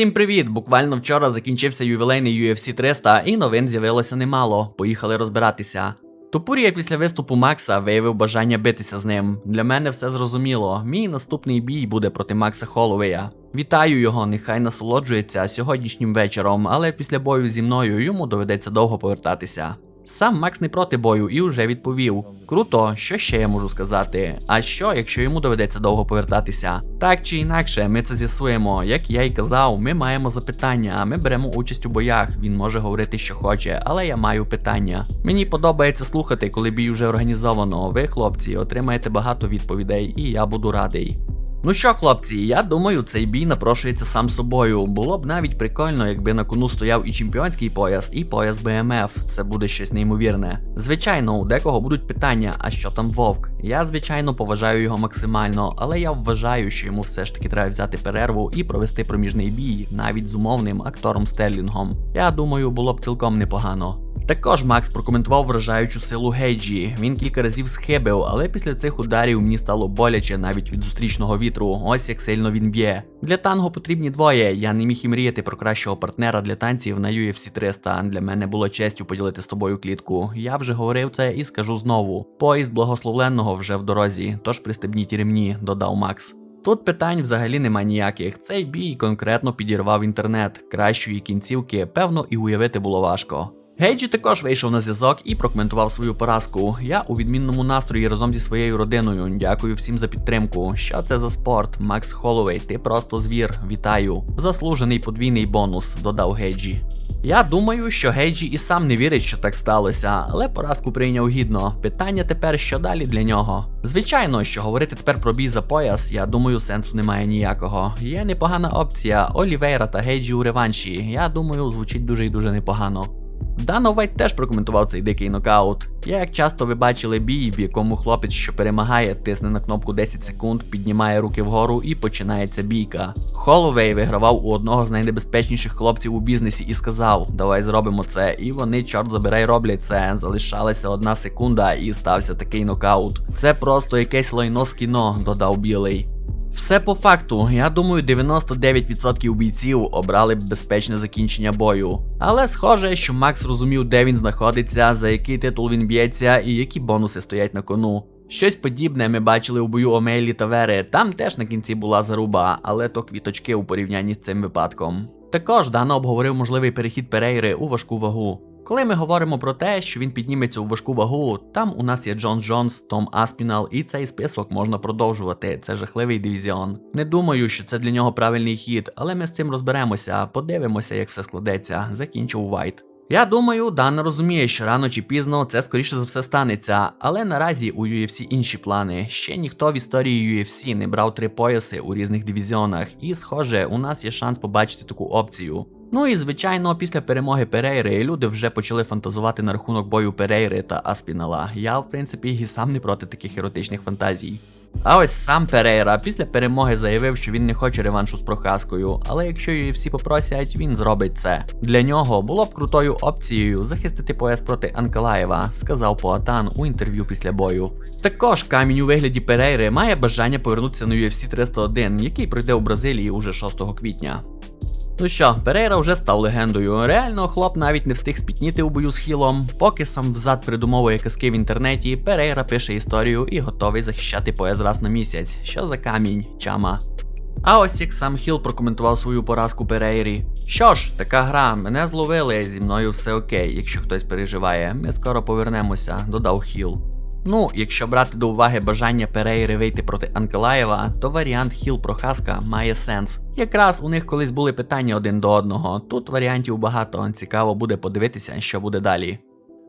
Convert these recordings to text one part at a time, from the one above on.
Всім привіт! Буквально вчора закінчився ювілейний UFC 300 і новин з'явилося немало. Поїхали розбиратися. Топурія після виступу Макса виявив бажання битися з ним. Для мене все зрозуміло. Мій наступний бій буде проти Макса Холовея. Вітаю його, нехай насолоджується сьогоднішнім вечором, але після бою зі мною йому доведеться довго повертатися. Сам Макс не проти бою і вже відповів: Круто, що ще я можу сказати? А що, якщо йому доведеться довго повертатися? Так чи інакше, ми це з'ясуємо. Як я й казав, ми маємо запитання, ми беремо участь у боях. Він може говорити, що хоче, але я маю питання. Мені подобається слухати, коли бій уже організовано. Ви, хлопці, отримаєте багато відповідей, і я буду радий. Ну що, хлопці, я думаю, цей бій напрошується сам собою. Було б навіть прикольно, якби на кону стояв і чемпіонський пояс, і пояс БМФ. Це буде щось неймовірне. Звичайно, у декого будуть питання, а що там вовк? Я, звичайно, поважаю його максимально, але я вважаю, що йому все ж таки треба взяти перерву і провести проміжний бій, навіть з умовним актором Стерлінгом. Я думаю, було б цілком непогано. Також Макс прокоментував вражаючу силу Гейджі. Він кілька разів схибив, але після цих ударів мені стало боляче навіть від зустрічного вітру. Ось як сильно він б'є. Для танго потрібні двоє. Я не міг і мріяти про кращого партнера для танців на UFC 300. Для мене було честю поділити з тобою клітку. Я вже говорив це і скажу знову. Поїзд благословленного вже в дорозі, тож пристебніть ремні, додав Макс. Тут питань взагалі нема ніяких. Цей бій конкретно підірвав інтернет. Кращої кінцівки, певно, і уявити було важко. Гейджі також вийшов на зв'язок і прокоментував свою поразку. Я у відмінному настрої разом зі своєю родиною. Дякую всім за підтримку. Що це за спорт? Макс Холовей, ти просто звір. Вітаю. Заслужений подвійний бонус, додав Гейджі. Я думаю, що Гейджі і сам не вірить, що так сталося, але поразку прийняв гідно. Питання тепер, що далі для нього. Звичайно, що говорити тепер про бій за пояс, я думаю, сенсу немає ніякого. Є непогана опція Олівейра та Гейджі у реванші. Я думаю, звучить дуже і дуже непогано. Дано Вайт теж прокоментував цей дикий нокаут. Як часто ви бачили бій, в якому хлопець, що перемагає, тисне на кнопку 10 секунд, піднімає руки вгору і починається бійка. Холовей вигравав у одного з найнебезпечніших хлопців у бізнесі і сказав: Давай зробимо це. І вони, чорт забирай, роблять це. Залишалася одна секунда, і стався такий нокаут. Це просто якесь лайно з кіно, додав білий. Все по факту, я думаю, 99% бійців обрали б безпечне закінчення бою. Але схоже, що Макс розумів, де він знаходиться, за який титул він б'ється і які бонуси стоять на кону. Щось подібне ми бачили у бою Омейлі та Вери. Там теж на кінці була заруба, але то квіточки у порівнянні з цим випадком. Також Дано обговорив можливий перехід Перейри у важку вагу. Коли ми говоримо про те, що він підніметься у важку вагу, там у нас є Джон Джонс, Том Аспінал, і цей список можна продовжувати. Це жахливий дивізіон. Не думаю, що це для нього правильний хід, але ми з цим розберемося, подивимося, як все складеться. Закінчив Вайт. Я думаю, Дан розуміє, що рано чи пізно це скоріше за все станеться, але наразі у UFC інші плани. Ще ніхто в історії UFC не брав три пояси у різних дивізіонах, і, схоже, у нас є шанс побачити таку опцію. Ну і звичайно, після перемоги Перейри люди вже почали фантазувати на рахунок бою Перейри та Аспінала. Я, в принципі, і сам не проти таких еротичних фантазій. А ось сам Перейра після перемоги заявив, що він не хоче реваншу з Прохаскою, але якщо її всі попросять, він зробить це. Для нього було б крутою опцією захистити пояс проти Анкалаєва, сказав Поатан у інтерв'ю після бою. Також камінь у вигляді Перейри має бажання повернутися на UFC 301, який пройде у Бразилії уже 6 квітня. Ну що, Перейра вже став легендою. Реально, хлоп навіть не встиг спітніти у бою з хілом. Поки сам взад придумовує казки в інтернеті, Перейра пише історію і готовий захищати пояс раз на місяць. Що за камінь, чама? А ось як сам Хіл прокоментував свою поразку Перейрі. Що ж, така гра, мене зловили, зі мною все окей, якщо хтось переживає. Ми скоро повернемося, додав Хіл. Ну, якщо брати до уваги бажання Перейри вийти проти Анкелаєва, то варіант Хіл Прохаска має сенс. Якраз у них колись були питання один до одного. Тут варіантів багато, цікаво буде подивитися, що буде далі.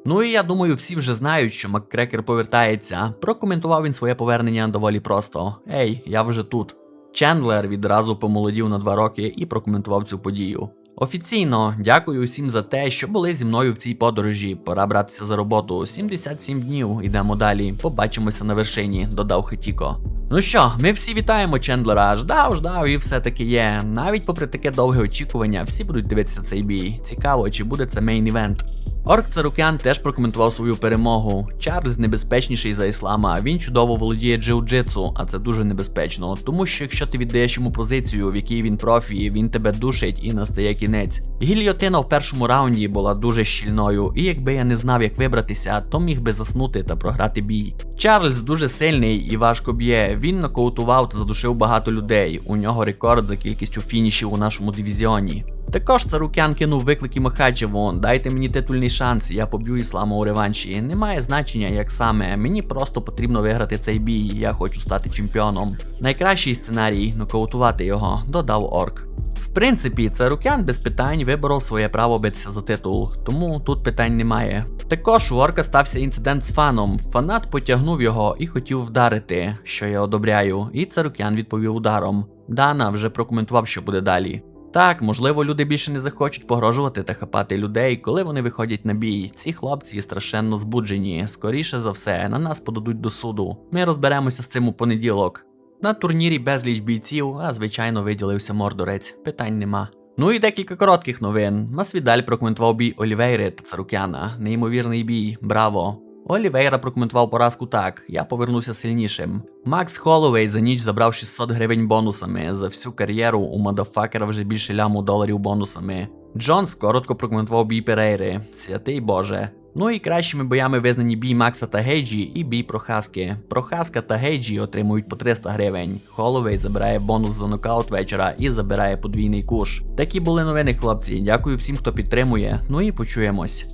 Ну і я думаю, всі вже знають, що Маккрекер повертається. Прокоментував він своє повернення доволі просто: Ей, я вже тут. Чендлер відразу помолодів на два роки і прокоментував цю подію. Офіційно дякую усім за те, що були зі мною в цій подорожі. Пора братися за роботу. 77 днів ідемо далі. Побачимося на вершині, додав Хетіко. Ну що, ми всі вітаємо Чендлера. Ждав, ждав, і все таки є. Навіть попри таке довге очікування, всі будуть дивитися цей бій. Цікаво, чи буде це мейн івент. Орк Царукян теж прокоментував свою перемогу. Чарльз небезпечніший за іслама. Він чудово володіє джиу-джитсу, а це дуже небезпечно. Тому що якщо ти віддаєш йому позицію, в якій він профі, він тебе душить і настає кінець. Гільйотина в першому раунді була дуже щільною, і якби я не знав, як вибратися, то міг би заснути та програти бій. Чарльз дуже сильний і важко б'є. Він нокаутував та задушив багато людей. У нього рекорд за кількістю фінішів у нашому дивізіоні. Також Царукян кинув виклики Махачеву. Дайте мені титульний шанс, я поб'ю іслама у реванші. Немає значення, як саме. Мені просто потрібно виграти цей бій. Я хочу стати чемпіоном. Найкращий сценарій нокаутувати його, додав Орк. В принципі, Царукян без питань виборов своє право битися за титул, тому тут питань немає. Також у Орка стався інцидент з фаном. Фанат потягнув його і хотів вдарити, що я одобряю, і Царукян відповів ударом. Дана вже прокоментував, що буде далі. Так, можливо, люди більше не захочуть погрожувати та хапати людей, коли вони виходять на бій. Ці хлопці страшенно збуджені. Скоріше за все, на нас подадуть до суду. Ми розберемося з цим у понеділок. На турнірі безліч бійців, а звичайно виділився мордорець. Питань нема. Ну і декілька коротких новин. Масвідаль прокоментував бій Олівейри та Царукяна. Неймовірний бій, браво. Олівейра прокоментував поразку так: я повернувся сильнішим. Макс Холлоуей за ніч забрав 600 гривень бонусами. За всю кар'єру у мадафакера вже більше ляму доларів бонусами. Джонс коротко прокоментував бій Перейри. Святий Боже. Ну і кращими боями визнані бій Макса та Гейджі і бій Прохаски. Прохаска та Гейджі отримують по 300 гривень. Холовей забирає бонус за нокаут вечора і забирає подвійний куш. Такі були новини, хлопці. Дякую всім, хто підтримує. Ну і почуємось.